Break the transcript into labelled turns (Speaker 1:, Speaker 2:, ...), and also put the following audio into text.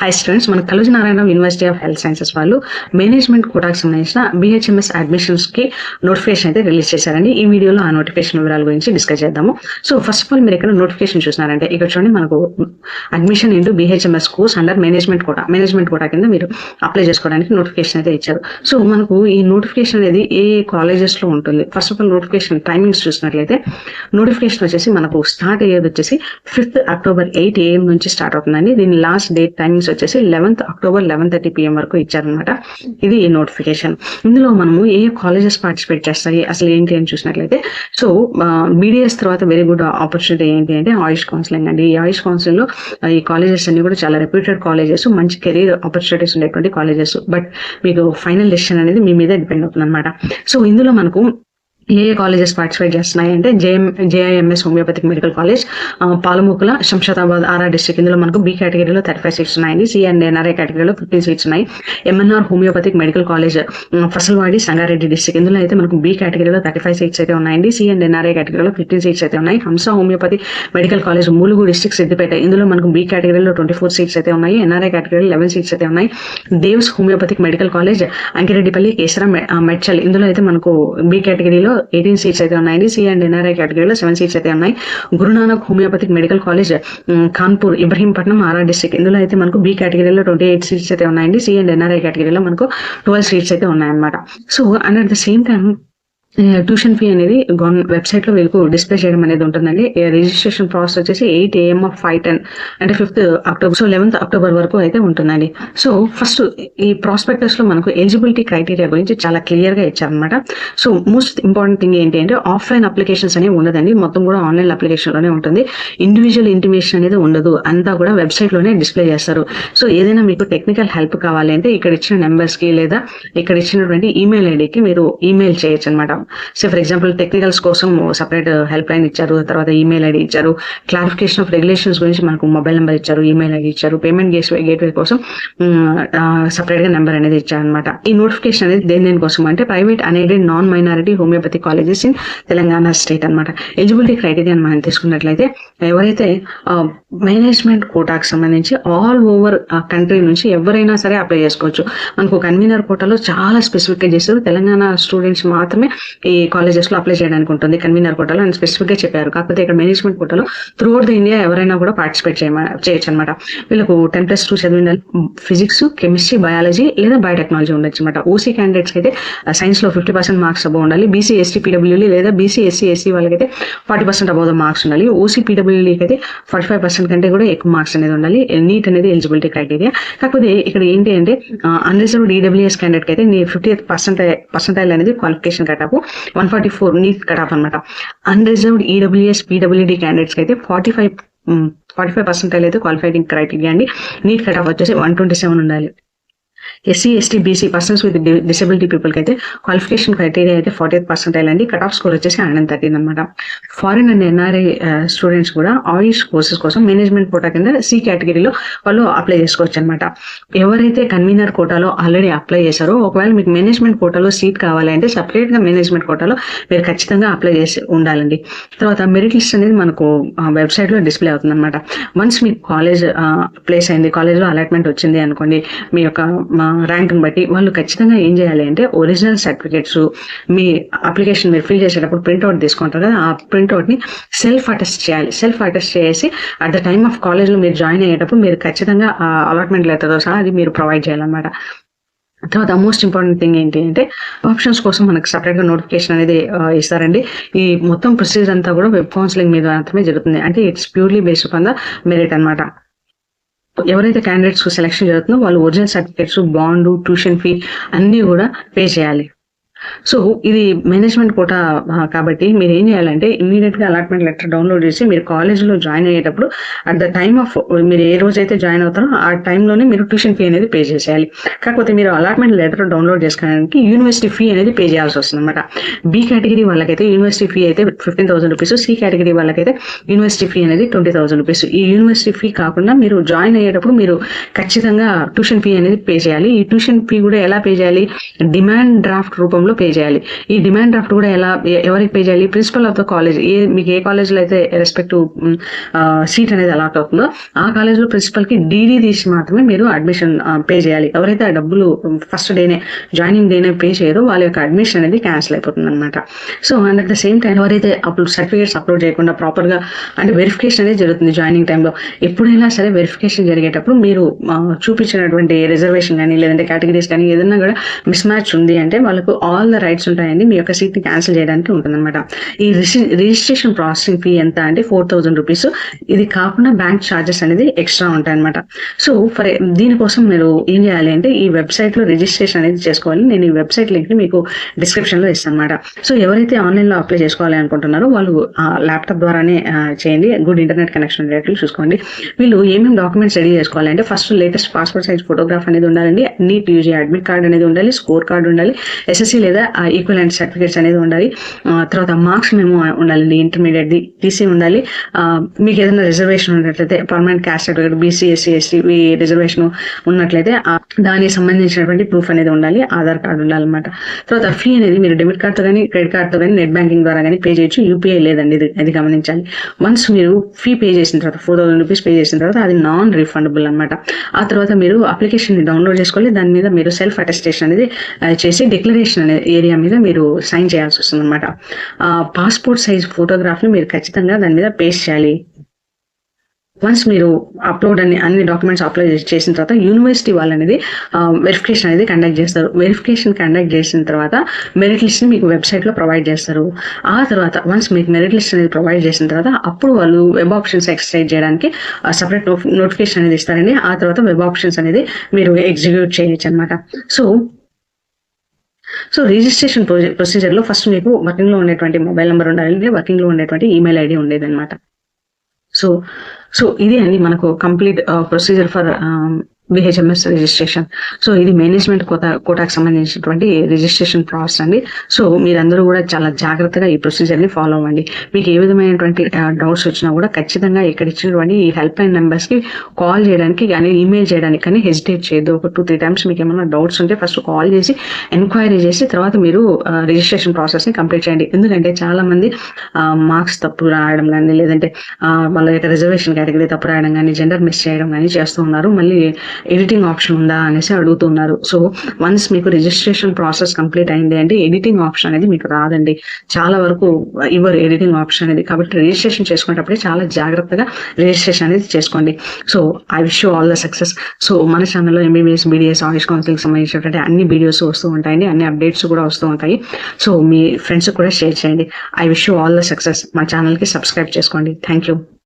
Speaker 1: High students మన Kaloji Narayana university of health sciences వాళ్ళు management కోటాకు సంబంధించిన బిహెచ్ఎంఎస్ అడ్మిషన్స్కి నోటిఫికేషన్ అయితే రిలీజ్ చేశారండి. ఈ వీడియోలో ఆ నోటిఫికేషన్ వివరాల గురించి డిస్కస్ చేద్దాము. సో ఫస్ట్ ఆఫ్ ఆల్ మీరు ఇక్కడ నోటిఫికేషన్ చూసినారంటే ఇక్కడ చూడండి మనకు admission into BHMS course under management quota management quota కింద మీరు అప్లై చేసుకోవడానికి నోటిఫికేషన్ అయితే ఇచ్చారు. సో మనకు ఈ నోటిఫికేషన్ అనేది ఏ కాలేజెస్లో ఉంటుంది? First of all notification timings చూసినట్లయితే నోటిఫికేషన్ వచ్చేసి మనకు స్టార్ట్ అయ్యేది వచ్చేసి ఫిఫ్త్ అక్టోబర్ ఎయిట్ ఏఎం నుంచి స్టార్ట్ అవుతుందండి. దీని లాస్ట్ డేట్ టైమింగ్స్ వచ్చేసి eleventh October eleven thirty PM వరకు ఇచ్చారనమాట ఇది నోటిఫికేషన్ ఇందులో మనము ఏ కాలేజెస్ పార్టిసిపేట్ చేస్తాయి అసలు ఏంటి అని చూసినట్లయితే సో బీడిఎస్ తర్వాత వెరీ గుడ్ ఆపర్చునిటీ ఏంటి అంటే ఆయుష్ కౌన్సిలింగ్ అండి. ఈ ఆయుష్ కౌన్సిలింగ్లో ఈ కాలేజెస్ అన్ని కూడా చాలా రెప్యూటెడ్ కాలేజెస్ మంచి కెరీర్ ఆపర్చునిటీస్ ఉండేటువంటి కాలేజెస్ బట్ మీకు ఫైనల్ డెసిషన్ అనేది మీ మీద డిపెండ్ అవుతుంది అనమాట సో ఇందులో మనకు ఏ కాలేజెస్ పార్టిసిపేట్ చేస్తున్నాయి అంటే JM JIMS homeopathic medical college ఆ, పాలముకుల శంషాదాబాద్ ఆర్ఆర్ డిస్ట్రిక్ట్ ఇందులో మనకు బి కేటగిరీలో థర్టీ ఫైవ్ సీట్స్ ఉన్నాయండి. సి అండ్ ఎన్ఆర్ఐ కేటగిరీలో ఫిఫ్టీన్ సీట్స్ ఉన్నాయి. MNR homeopathic medical college Fasalwadi Sangareddy district ఇందులో అయితే మనకు బి కేటగిరీలో థర్టీ ఫైవ్ సీట్స్ అయితే ఉన్నాయండి. సి అండ్ ఎన్ఆర్ఐ కేటగిరీలో ఫిఫ్టీన్ సీట్స్ అయితే ఉన్నాయి. Hamsa homeopathy medical college Mulugu district Siddipet ఇందులో మనకు బి కేటగిరీలో ట్వంటీ ఫోర్ సీట్స్ అయితే ఉన్నాయి. ఎన్ఆర్ఐ కేటగిరీలో లెవెన్ సీట్స్ అయితే ఉన్నాయి. Devs homeopathic medical college Ankireddipalli Keesara మె- మెడ్చల్ ఇందులో అయితే మనకు బి కేటగిరీలో ఎయిటీన్ సీట్స్ అయితే ఉన్నాయండి సి అండ్ ఎన్ఆర్ఐ కేటగిరీలో సెవెన్ సీట్స్ అయితే ఉన్నాయి. Guru Nanak homeopathic medical college Kanpur Ibrahimpatnam RR district ఇందులో అయితే మనకు బి కేటగిరీలో ట్వంటీ ఎయిట్ సీట్స్ అయితే ఉన్నాయండి సి అండ్ ఎన్ఆర్ఐ కేటగిరీలో మనకు ట్వెల్వ్ సీట్స్ అయితే ఉన్నాయన్నమాట. So and at the same time tuition fee అనేది గవర్నమెంట్ వెబ్సైట్లో వీళ్ళకు డిస్ప్లే చేయడం అనేది ఉంటుందండి. రిజిస్ట్రేషన్ ప్రాసెస్ వచ్చేసి eight AM of five ten అంటే fifth October so eleventh October వరకు అయితే ఉంటుందండి. సో ఫస్ట్ ఈ ప్రాస్పెక్టస్లో మనకు ఎలిజిబిలిటీ క్రైటీరియా గురించి చాలా క్లియర్గా ఇచ్చారనమాట సో మోస్ట్ ఇంపార్టెంట్ థింగ్ ఏంటి అంటే ఆఫ్లైన్ అప్లికేషన్స్ అనేవి ఉండదండి. మొత్తం కూడా ఆన్లైన్ అప్లికేషన్లోనే ఉంటుంది. ఇండివిజువల్ ఇంటిమేషన్ అనేది ఉండదు. అంతా కూడా వెబ్సైట్లోనే డిస్ప్లే చేస్తారు. సో ఏదైనా మీకు టెక్నికల్ హెల్ప్ కావాలి అంటే ఇక్కడ ఇచ్చిన నెంబర్స్కి లేదా ఇక్కడ ఇచ్చినటువంటి ఈమెయిల్ ఐడికి మీరు ఈమెయిల్ చేయొచ్చు అనమాట సో ఫర్ ఎగ్జాంపుల్ టెక్నికల్స్ కోసం సపరేట్ హెల్ప్ లైన్ ఇచ్చారు తర్వాత ఈమెయిల్ ఐడి ఇచ్చారు. క్లారిఫికేషన్ ఆఫ్ రెగ్యులేషన్స్ గురించి మనకు మొబైల్ నెంబర్ ఇచ్చారు ఈమెయిల్ ఐడి ఇచ్చారు. పేమెంట్ గేట్వే గేట్వే కోసం సపరేట్గా నెంబర్ అనేది ఇచ్చారనమాట ఈ నోటిఫికేషన్ అనేది దేని దేని కోసం అంటే ప్రైవేట్ అనేది non minority homeopathy colleges in Telangana state అన్నమాట. ఎలిజిబిలిటీ క్రైటీరియా మనం తీసుకున్నట్లయితే ఎవరైతే మేనేజ్మెంట్ కోటాకు సంబంధించి ఆల్ ఓవర్ కంట్రీ నుంచి ఎవరైనా సరే అప్లై చేసుకోవచ్చు. మనకు కన్వీనర్ కోటాలో చాలా స్పెసిఫిక్గా చేస్తారు. తెలంగాణ స్టూడెంట్స్ మాత్రమే ఈ కాలేజెస్లో అప్లై చేయడానికి ఉంటుంది. కన్వీనర్ కోటాలో అని స్పెసిఫిక్గా చెప్పారు. కాకపోతే ఇక్కడ మేనేజ్మెంట్ కోటాలో త్రూ అవుట్ ద ఇండియా ఎవరైనా కూడా పార్టిసిపేట్ చేయొచ్చు అనమాట వీళ్ళకు టెన్ ప్లస్ టూ చదివిన ఫిజిక్స్ కెమిస్ట్రీ బయాలజీ లేదా బయోటెక్నాలజీ ఉండొచ్చు అనమాట ఓసీ క్యాండిడేట్స్ అయితే సైన్స్లో ఫిఫ్టీ పర్సెంట్ మార్క్స్ అబౌ ఉండాలి. బీసీ ఎస్టీ పీడబ్ల్యూలీ లేదా బీసీ ఎస్సీ ఎస్సీ వాళ్ళకైతే forty percent above the marks ఉండాలి. ఓసీ పీడబ్ల్యూలీకి అయితే ఫార్టీ ఫైవ్ పర్సెంట్ కంటే కూడా ఎక్కువ మార్క్స్ అనేది ఉండాలి. నీట్ అనేది ఎలిజిబిలిటీ క్రైటీరియా కాకపోతే ఇక్కడ ఏంటి అంటే అన్రిజర్వ్డ్ ఈడబ్ల్యూఎస్ క్యాండిడేట్ అయితే నీ ఫిఫ్టీ పర్సెంట్ పర్సెంటైల్ అనేది క్వాలిఫికేషన్ కట్ మనకు one forty four NEET cut off అనమాట అన్రిజర్వ్డ్ ఈడబ్ల్యూఎస్ పీడబ్ల్యూడి క్యాండిడేట్స్ అయితే forty five forty five percentile అయితే క్వాలిఫైడింగ్ క్రైటీరియా అండి. నీట్ కట్ ఆఫ్ వచ్చేసి వన్ ట్వంటీ సెవెన్ ఉండాలి. SC ST BC persons with disability పీపుల్కి అయితే qualification criteria అయితే forty eight percentile అండి కట్ ఆఫ్ స్కోర్ వచ్చేసి హండ్రెడ్ థర్టీన్ అనమాట ఫారిన్ అండ్ ఎన్ఆర్ఐ స్టూడెంట్స్ కూడా ఆయుష్ కోర్సెస్ కోసం మేనేజ్మెంట్ కోటా కింద సి కేటగిరీలో వాళ్ళు అప్లై చేసుకోవచ్చు అనమాట ఎవరైతే కన్వీనర్ కోటాలో ఆల్రెడీ అప్లై చేశారో ఒకవేళ మీకు మేనేజ్మెంట్ కోటాలో సీట్ కావాలి అంటే సపరేట్గా మేనేజ్మెంట్ కోటాలో మీరు ఖచ్చితంగా అప్లై చేసి ఉండాలండి. తర్వాత మెరిట్ లిస్ట్ అనేది మనకు వెబ్సైట్లో డిస్ప్లే అవుతుంది అనమాట వన్స్ మీకు కాలేజ్ ప్లేస్ అయింది కాలేజ్లో అలాట్మెంట్ వచ్చింది అనుకోండి మీ యొక్క మా ర్యాంక్ని బట్టి వాళ్ళు ఖచ్చితంగా ఏం చేయాలి అంటే ఒరిజినల్ సర్టిఫికేట్స్ మీ అప్లికేషన్ మీరు ఫిల్ చేసేటప్పుడు ప్రింట్అవుట్ తీసుకుంటారు కదా ఆ ప్రింట్అవుట్ని సెల్ఫ్ అటెస్ట్ చేయాలి. సెల్ఫ్ అటెస్ట్ చేసి అట్ ద టైమ్ ఆఫ్ కాలేజ్లో మీరు జాయిన్ అయ్యేటప్పుడు మీరు ఖచ్చితంగా అలాట్మెంట్ లెటర్తో సహా అది మీరు ప్రొవైడ్ చేయాలన్నమాట. తర్వాత మోస్ట్ ఇంపార్టెంట్ థింగ్ ఏంటి అంటే ఆప్షన్స్ కోసం మనకు సపరేట్గా నోటిఫికేషన్ అనేది ఇస్తారండి. ఈ మొత్తం ప్రొసీజర్ అంతా కూడా వెబ్ కౌన్సిలింగ్ మీద మాత్రమే జరుగుతుంది. అంటే it's purely based on the merit అనమాట ఎవరైతే క్యాండిడేట్స్ సెలెక్షన్ జరుగుతుందో వాళ్ళు original certificates bond tuition fee అన్ని కూడా పే చేయాలి. సో ఇది మేనేజ్మెంట్ కోటా కాబట్టి మీరు ఏం చేయాలంటే ఇమీడియట్గా అలాట్మెంట్ లెటర్ డౌన్లోడ్ చేసి మీరు కాలేజ్లో జాయిన్ అయ్యేటప్పుడు అట్ ద టైమ్ ఆఫ్ మీరు ఏ రోజు అయితే జాయిన్ అవుతారో ఆ టైంలోనే మీరు ట్యూషన్ ఫీ అనేది పే చేసేయాలి. కాకపోతే మీరు అలాట్మెంట్ లెటర్ డౌన్లోడ్ చేసుకోవడానికి యూనివర్సిటీ ఫీ అనేది పే చేయాల్సి వస్తుంది అనమాట బి కేటగిరీ వాళ్ళకైతే యూనివర్సిటీ ఫీ అయితే fifteen thousand rupees C category వాళ్ళకైతే యూనివర్సిటీ ఫీ అనేది ట్వంటీ థౌసండ్ రూపీస్ ఈ యూనివర్సిటీ ఫీ కాకుండా మీరు జాయిన్ అయ్యేటప్పుడు మీరు ఖచ్చితంగా ట్యూషన్ ఫీ అనేది పే చేయాలి. ఈ ట్యూషన్ ఫీ కూడా ఎలా పే చేయాలి? డిమాండ్ డ్రాఫ్ట్ రూపంలో టైంలో పే చేయాలి. ఈ డిమాండ్ డ్రాఫ్ట్ కూడా ఎలా ఎవరికి పే చేయాలి? ప్రిన్సిపల్ ఆఫ్ ద కాలేజ్ ఏ మీకు ఏ కాలేజ్లో అయితే రెస్పెక్టివ్ సీట్ అనేది అలాట్ అవుతుందో ఆ కాలేజ్లో ప్రిన్సిపల్కి డీడీ తీసి మాత్రమే మీరు అడ్మిషన్ పే చేయాలి. ఎవరైతే ఆ డబ్బులు ఫస్ట్ డేనే జాయినింగ్ డేనే పే చేయరో వాళ్ళ యొక్క అడ్మిషన్ అనేది క్యాన్సిల్ అయిపోతుంది అనమాట so and at the same time ఎవరైతే అప్లోడ్ సర్టిఫికేట్స్ అప్లోడ్ చేయకుండా ప్రాపర్గా అంటే వెరిఫికేషన్ అనేది జరుగుతుంది జాయినింగ్ టైంలో ఎప్పుడైనా సరే వెరిఫికేషన్ జరిగేటప్పుడు మీరు చూపించినటువంటి రిజర్వేషన్ కానీ లేదంటే కేటగిరీస్ కానీ ఏదైనా కూడా మిస్ మ్యాచ్ ఉంది అంటే వాళ్ళకు ఆల్ ద రైట్స్ ఉంటాయండి. మీ యొక్క సీట్ని క్యాన్సిల్ చేయడానికి ఉంటుందన్నమాట. ఈ రిజిస్ట్రేషన్ ప్రాసెసింగ్ ఫీ ఎంత అంటే ఫోర్ థౌసండ్ రూపీస్ ఇది కాకుండా బ్యాంక్ ఛార్జెస్ అనేది ఎక్స్ట్రా ఉంటాయన్నమాట. సో ఫర్ దీనికోసం మీరు ఏం చేయాలి అంటే ఈ వెబ్సైట్లో రిజిస్ట్రేషన్ అనేది చేసుకోవాలి. నేను ఈ వెబ్సైట్ లింక్ని మీకు డిస్క్రిప్షన్లో ఇస్తాను అనమాట సో ఎవరైతే ఆన్లైన్లో అప్లై చేసుకోవాలి అనుకుంటున్నారో వాళ్ళు ల్యాప్టాప్ ద్వారానే చేయండి. గుడ్ ఇంటర్నెట్ కనెక్షన్ ఉండేటట్లు చూసుకోండి. వీళ్ళు ఏమేమి డాక్యుమెంట్స్ రెడీ చేసుకోవాలి అంటే first latest passport size photograph అనేది ఉండాలండి. నీట్ యూజీ అడ్మిట్ కార్డ్ అనేది ఉండాలి. స్కోర్ కార్డ్ ఉండాలి. ఎస్ఎస్సీ లేదా ఈక్వలెంట్ సర్టిఫికేట్స్ అనేది ఉండాలి. ఆ, తర్వాత మార్క్స్ మేము ఉండాలండి ఇంటర్మీడియట్ ది టీసీ ఉండాలి. మీకు ఏదైనా రిజర్వేషన్ ఉన్నట్లయితే permanent caste certificate BC SC ST reservation ఉన్నట్లయితే దానికి సంబంధించినటువంటి ప్రూఫ్ అనేది ఉండాలి ఆధార్ కార్డు ఉండాలన్నమాట. తర్వాత ఫీ అనేది మీరు డెబిట్ కార్డ్తో కానీ క్రెడిట్ కార్డ్తో కానీ నెట్ బ్యాంకింగ్ ద్వారా కానీ పే చేయొచ్చు. యూపీఐ లేదండి ఇది అది గమనించాలి. వన్స్ మీరు ఫీ పే చేసిన తర్వాత ఫోర్ థౌసండ్ రూపీస్ పే చేసిన తర్వాత అది నాన్ రిఫండబుల్ అనమాట ఆ తర్వాత మీరు అప్లికేషన్ డౌన్లోడ్ చేసుకోవాలి. దాని మీద మీరు సెల్ఫ్ అటెస్టేషన్ అనేది చేసి డిక్లరేషన్ అనేది ఏరియా మీద మీరు సైన్ చేయాల్సి వస్తుంది అనమాట పాస్పోర్ట్ సైజ్ ఫోటోగ్రాఫ్ని మీరు ఖచ్చితంగా దాని మీద పేస్ట్ చేయాలి. వన్స్ మీరు అప్లోడ్ అని అన్ని డాక్యుమెంట్స్ అప్లోడ్ చేసిన తర్వాత యూనివర్సిటీ వాళ్ళు అనేది వెరిఫికేషన్ అనేది కండక్ట్ చేస్తారు. వెరిఫికేషన్ కండక్ట్ చేసిన తర్వాత మెరిట్ లిస్ట్ని మీకు వెబ్సైట్లో ప్రొవైడ్ చేస్తారు. ఆ తర్వాత వన్స్ మీకు మెరిట్ లిస్ట్ అనేది ప్రొవైడ్ చేసిన తర్వాత అప్పుడు వాళ్ళు వెబ్ ఆప్షన్స్ ఎక్సర్సైజ్ చేయడానికి సపరేట్ నోటిఫికేషన్ అనేది ఇస్తారండి. ఆ తర్వాత వెబ్ ఆప్షన్స్ అనేది మీరు ఎగ్జిక్యూట్ చేయొచ్చు అనమాట సో సో రిజిస్ట్రేషన్ ప్రొసీజర్లో ఫస్ట్ మీకు వర్కింగ్లో ఉండేటువంటి మొబైల్ నెంబర్ ఉండాలి వర్కింగ్లో ఉండేటువంటి ఈమెయిల్ ఐడి ఉండేది అనమాట సో సో ఇది అండి మనకు complete procedure for BHMS registration so ఇది మేనేజ్మెంట్ కోటా కోటాకు సంబంధించినటువంటి రిజిస్ట్రేషన్ ప్రాసెస్ అండి. సో మీరందరూ కూడా చాలా జాగ్రత్తగా ఈ ప్రొసీజర్ని ఫాలో అవ్వండి. మీకు ఏ విధమైనటువంటి డౌట్స్ వచ్చినా కూడా ఖచ్చితంగా ఇక్కడ ఇచ్చినటువంటి ఈ హెల్ప్ లైన్ నెంబర్స్కి కాల్ చేయడానికి కానీ ఈమెయిల్ చేయడానికి కానీ హెసిటేట్ చేయొద్దు. ఒక టూ త్రీ టైమ్స్ మీకు ఏమైనా డౌట్స్ ఉంటే ఫస్ట్ కాల్ చేసి ఎంక్వైరీ చేసి తర్వాత మీరు రిజిస్ట్రేషన్ ప్రాసెస్ని కంప్లీట్ చేయండి. ఎందుకంటే చాలామంది మార్క్స్ తప్పు రాయడం కానీ లేదంటే వాళ్ళ యొక్క రిజర్వేషన్ కేటగిరీ తప్పు రాయడం కానీ జెండర్ మిస్ చేయడం కానీ చేస్తూ ఉన్నారు. మళ్ళీ ఎడిటింగ్ ఆప్షన్ ఉందా అనేసి అడుగుతున్నారు. సో వన్స్ మీకు రిజిస్ట్రేషన్ ప్రాసెస్ కంప్లీట్ అయింది అంటే ఎడిటింగ్ ఆప్షన్ అనేది మీకు రాదండి. చాలా వరకు ఇవ్వరు ఎడిటింగ్ ఆప్షన్ అనేది. కాబట్టి రిజిస్ట్రేషన్ చేసుకునేటప్పుడే చాలా జాగ్రత్తగా రిజిస్ట్రేషన్ అనేది చేసుకోండి. So I wish you all the success so మన ఛానల్లో ఎంబీబీఎస్ బీడీఎస్ ఆయుష్ కౌన్సిలింగ్ సంబంధించినటువంటి అన్ని వీడియోస్ వస్తూ ఉంటాయండి. అన్ని అప్డేట్స్ కూడా వస్తూ ఉంటాయి. సో మీ ఫ్రెండ్స్ కూడా షేర్ చేయండి. I wish you all the success మా ఛానల్కి సబ్స్క్రైబ్ చేసుకోండి. Thank you